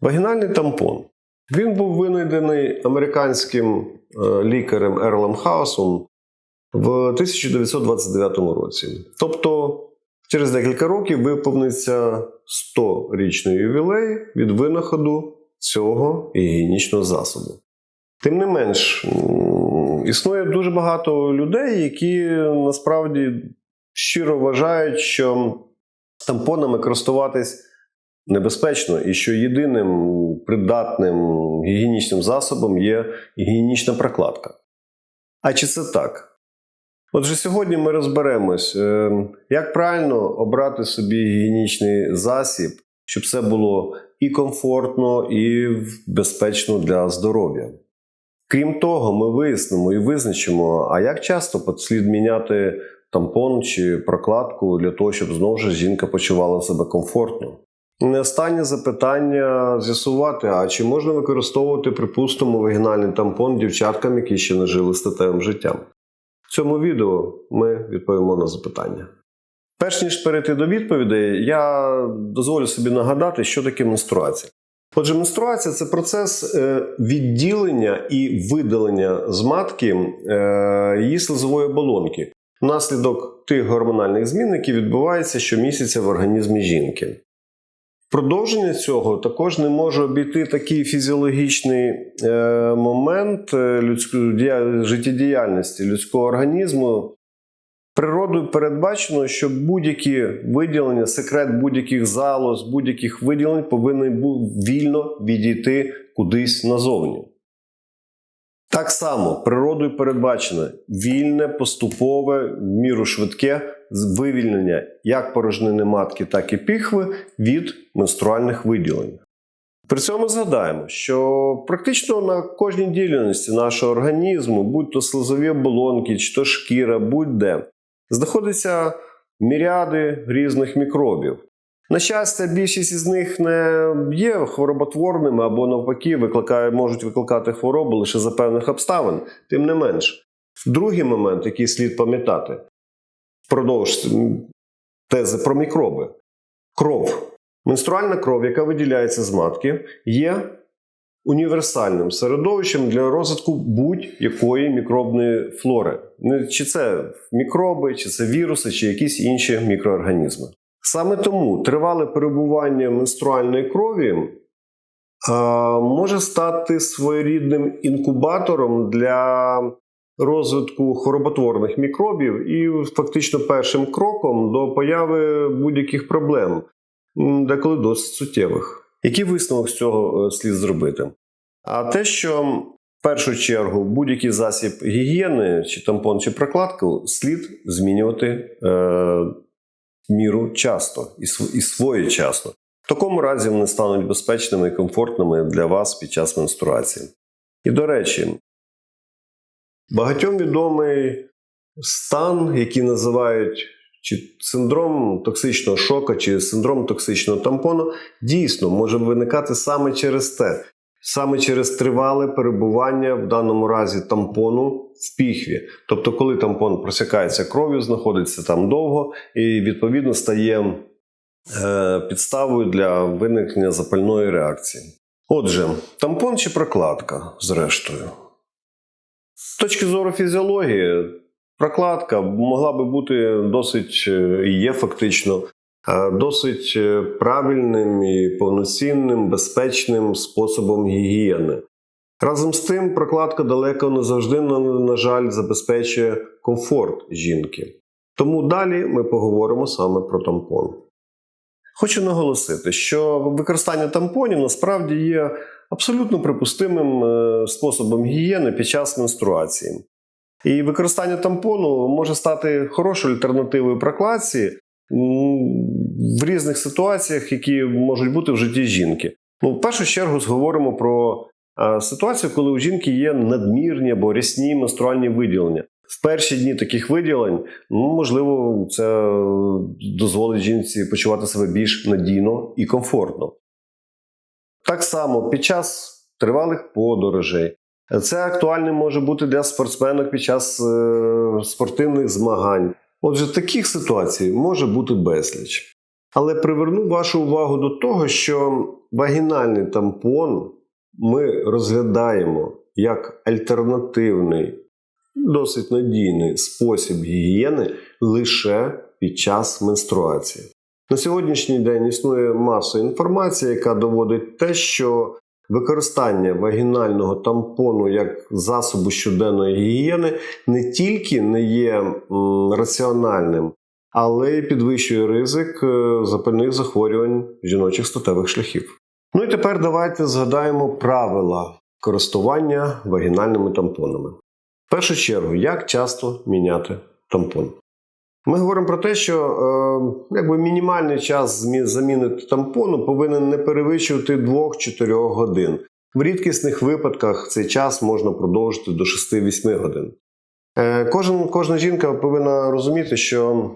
Вагінальний тампон. Він був винайдений американським е, лікарем Ерлом Хаусом в 1929 році. Тобто, через декілька років виповниться 100-річний ювілей від винаходу цього гігієнічного засобу. Тим не менш, існує дуже багато людей, які насправді щиро вважають, що тампонами користуватись небезпечно і що єдиним придатним гігієнічним засобом є гігієнічна прокладка. А чи це так? Отже, сьогодні ми розберемось, е, як правильно обрати собі гігієнічний засіб, щоб це було і комфортно, і безпечно для здоров'я. Крім того, ми вияснимо і визначимо, а як часто слід міняти тампон чи прокладку для того, щоб знову ж жінка почувала себе комфортно. І останнє запитання з'ясувати, а чи можна використовувати, припустимо, вагінальний тампон дівчаткам, які ще не жили статевим життям? В цьому відео ми відповімо на запитання. Перш ніж перейти до відповідей, я дозволю собі нагадати, що таке менструація. Отже, менструація це процес е, відділення і видалення з матки е, її слизової оболонки внаслідок тих гормональних змін, які відбуваються щомісяця в організмі жінки. Продовження цього також не може обійти такий фізіологічний е, момент е, людської дія- життєдіяльності людського організму. Природою передбачено, що будь-які виділення, секрет будь-яких залоз, будь-яких виділень повинен був вільно відійти кудись назовні. Так само природою передбачено вільне, поступове, в міру швидке вивільнення як порожнини матки, так і піхви від менструальних виділень. При цьому згадаємо, що практично на кожній ділянці нашого організму, будь то слизові оболонки, чи то шкіра, будь-де, знаходяться міріади різних мікробів. На щастя, більшість із них не є хвороботворними або навпаки викликає, можуть викликати хворобу лише за певних обставин. Тим не менш, другий момент, який слід пам'ятати, впродовж тези про мікроби. Кров. Менструальна кров, яка виділяється з матки, є універсальним середовищем для розвитку будь-якої мікробної флори. Чи це мікроби, чи це віруси, чи якісь інші мікроорганізми. Саме тому тривале перебування менструальної крові а, може стати своєрідним інкубатором для розвитку хвороботворних мікробів і фактично першим кроком до появи будь-яких проблем, деколи досить суттєвих. Який висновок з цього е, слід зробити? А те, що в першу чергу будь-який засіб гігієни, чи тампон, чи прокладку слід змінювати е, міру часто і, і своєчасно. В такому разі вони стануть безпечними і комфортними для вас під час менструації. І до речі, багатьом відомий стан, який називають чи синдром токсичного шока, чи синдром токсичного тампону, дійсно може виникати саме через те, саме через тривале перебування в даному разі тампону в піхві. Тобто, коли тампон просякається кров'ю, знаходиться там довго і відповідно стає е, підставою для виникнення запальної реакції. Отже, тампон чи прокладка, зрештою. З точки зору фізіології, прокладка могла би бути досить е, є фактично е, досить е, правильним і повноцінним, безпечним способом гігієни. Разом з тим, прокладка далеко не завжди, на жаль, забезпечує комфорт жінки. Тому далі ми поговоримо саме про тампон. Хочу наголосити, що використання тампонів насправді є абсолютно припустимим е, способом гігієни під час менструації. І використання тампону може стати хорошою альтернативою прокладці в різних ситуаціях, які можуть бути в житті жінки. Ну, в першу чергу говоримо про е, ситуацію, коли у жінки є надмірні або рясні менструальні виділення. В перші дні таких виділень, ну, можливо, це дозволить жінці почувати себе більш надійно і комфортно. Так само під час тривалих подорожей. Це актуальним може бути для спортсменок під час е, спортивних змагань. Отже, таких ситуацій може бути безліч. Але приверну вашу увагу до того, що вагінальний тампон ми розглядаємо як альтернативний, досить надійний спосіб гігієни лише під час менструації. На сьогоднішній день існує маса інформації, яка доводить те, що використання вагінального тампону як засобу щоденної гігієни не тільки не є раціональним, але й підвищує ризик е, запальних захворювань жіночих статевих шляхів. Ну і тепер давайте згадаємо правила користування вагінальними тампонами. В першу чергу, як часто міняти тампон? Ми говоримо про те, що е, якби мінімальний час заміни тампону повинен не перевищувати 2-4 годин. В рідкісних випадках цей час можна продовжити до 6-8 годин. Е, кожен, кожна жінка повинна розуміти, що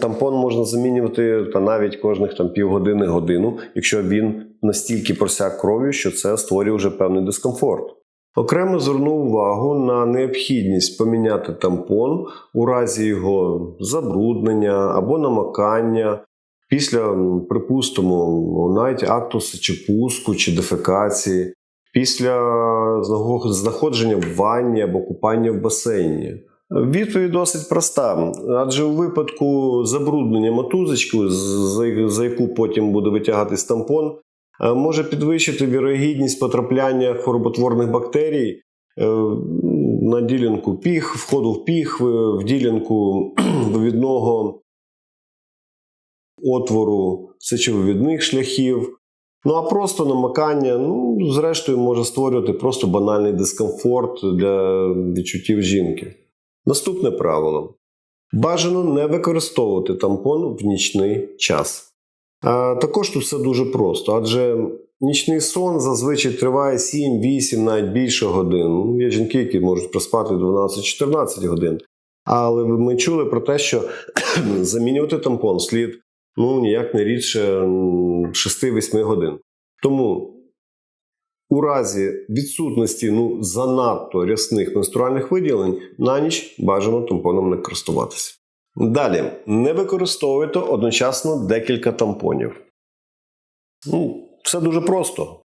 тампон можна замінювати та навіть кожних там півгодини годину, якщо він настільки просяк кров'ю, що це створює вже певний дискомфорт. Окремо звернув увагу на необхідність поміняти тампон у разі його забруднення або намакання після, припустимо, навіть акту сечопуску чи дефекації, після знаходження в ванні або купання в басейні. Відповідь досить проста, адже у випадку забруднення мотузочкою, з- за- яку потім буде витягатись тампон, може підвищити вірогідність потрапляння хвороботворних бактерій е, на ділянку піх, входу в піх, в ділянку вивідного отвору сечовивідних шляхів. Ну а просто намакання, ну, зрештою, може створювати просто банальний дискомфорт для відчуттів жінки. Наступне правило: бажано не використовувати тампон в нічний час. А, також тут все дуже просто, адже нічний сон зазвичай триває 7-8, навіть більше годин. Ну, Є жінки, які можуть проспати 12-14 годин. Але ми чули про те, що замінювати тампон слід ну, ніяк не рідше 6-8 годин. Тому у разі відсутності ну, занадто рясних менструальних виділень на ніч бажано тампоном не користуватися. Далі, не використовуйте одночасно декілька тампонів. Ну, все дуже просто.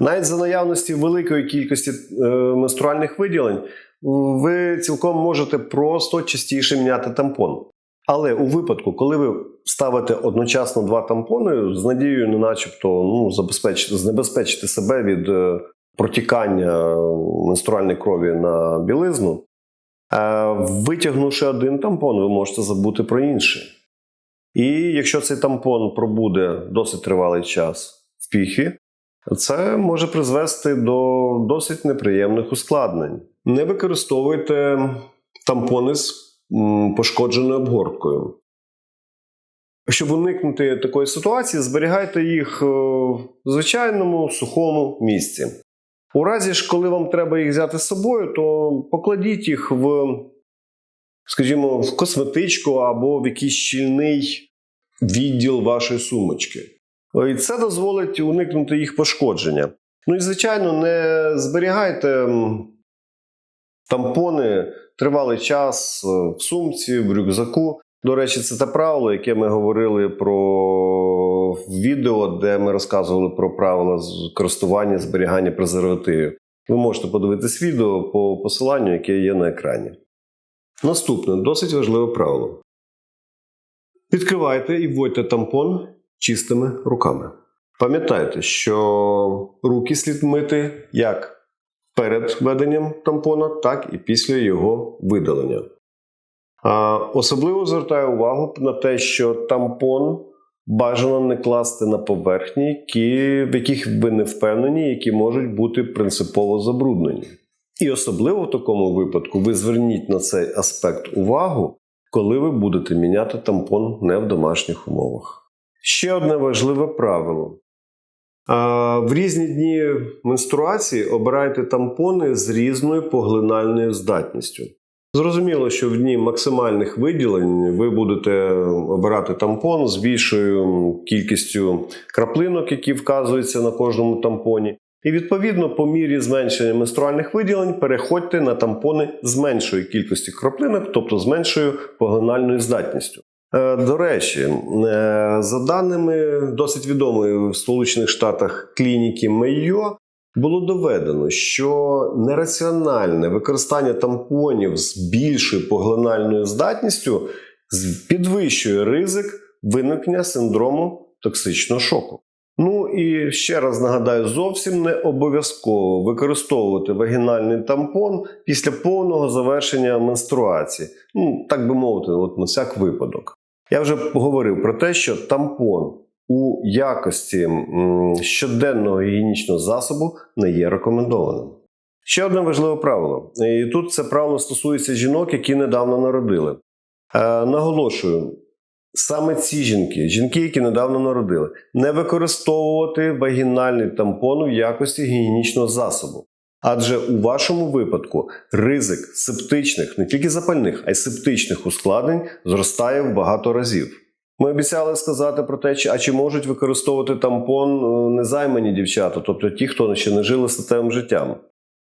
Навіть за наявності великої кількості е, менструальних виділень ви цілком можете просто частіше міняти тампон. Але у випадку, коли ви ставите одночасно два тампони з надією, не начебто ну, забезпечити, знебезпечити себе від е, протікання менструальної крові на білизну, е, витягнувши один тампон, ви можете забути про інший. І якщо цей тампон пробуде досить тривалий час в піхі, це може призвести до досить неприємних ускладнень. Не використовуйте тампони з пошкодженою обгорткою. Щоб уникнути такої ситуації, зберігайте їх е, в звичайному сухому місці. У разі ж, коли вам треба їх взяти з собою, то покладіть їх в, скажімо, в косметичку або в якийсь щільний відділ вашої сумочки. І це дозволить уникнути їх пошкодження. Ну і, звичайно, не зберігайте тампони тривалий час е, в сумці, в рюкзаку. До речі, це те правило, яке ми говорили про відео, де ми розказували про правила користування зберігання презервативів. Ви можете подивитись відео по посиланню, яке є на екрані. Наступне досить важливе правило. Відкривайте і вводьте тампон чистими руками. Пам'ятайте, що руки слід мити як перед введенням тампона, так і після його видалення. А, Особливо звертаю увагу на те, що тампон бажано не класти на поверхні, які, в яких ви не впевнені, які можуть бути принципово забруднені. І особливо в такому випадку ви зверніть на цей аспект увагу, коли ви будете міняти тампон не в домашніх умовах. Ще одне важливе правило. В різні дні менструації обирайте тампони з різною поглинальною здатністю. Зрозуміло, що в дні максимальних виділень ви будете обирати тампон з більшою кількістю краплинок, які вказуються на кожному тампоні. І відповідно, по мірі зменшення менструальних виділень переходьте на тампони з меншою кількістю краплинок, тобто з меншою поглинальною здатністю. Е, До речі, е, за даними досить відомої в Сполучених Штатах клініки Мейо, було доведено, що нераціональне використання тампонів з більшою поглинальною здатністю підвищує ризик виникнення синдрому токсичного шоку. Ну і ще раз нагадаю, зовсім не обов'язково використовувати вагінальний тампон після повного завершення менструації. Ну, так би мовити, от на всяк випадок. Я вже говорив про те, що тампон у якості щоденного гігієнічного засобу не є рекомендованим. Ще одне важливе правило. І тут це правило стосується жінок, які недавно народили. Е, наголошую, саме ці жінки, жінки, які недавно народили, не використовувати вагінальний тампон у якості гігієнічного засобу. Адже у вашому випадку ризик септичних, не тільки запальних, а й септичних ускладнень зростає в багато разів. Ми обіцяли сказати про те, а чи можуть використовувати тампон е, незаймані дівчата, тобто ті, хто ще не жили статевим життям.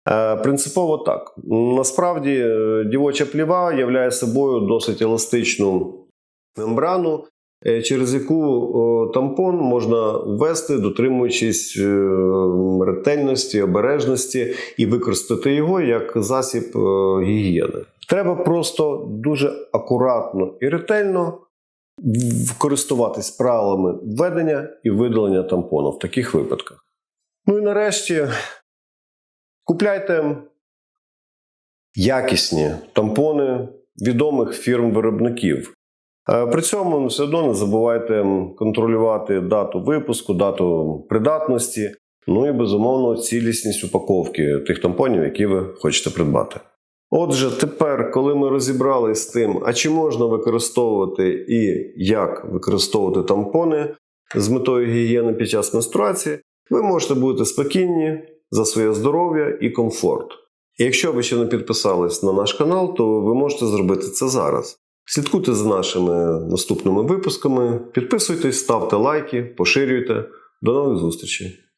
Е, Принципово так. Насправді, е, дівоча пліва являє собою досить еластичну мембрану, через яку тампон можна ввести, дотримуючись ретельності, обережності, і використати його як засіб гігієни. Треба просто дуже акуратно і ретельно користуватись правилами введення і видалення тампону в таких випадках. Ну і нарешті купляйте якісні тампони відомих фірм-виробників. Е, При цьому все одно не забувайте контролювати дату випуску, дату придатності, ну і безумовно цілісність упаковки тих тампонів, які ви хочете придбати. Отже, тепер, коли ми розібралися з тим, а чи можна використовувати і як використовувати тампони з метою гігієни під час менструації, ви можете бути спокійні за своє здоров'я і комфорт. Якщо ви ще не підписались на наш канал, то ви можете зробити це зараз. Слідкуйте за нашими наступними випусками, підписуйтесь, ставте лайки, поширюйте. До нових зустрічей!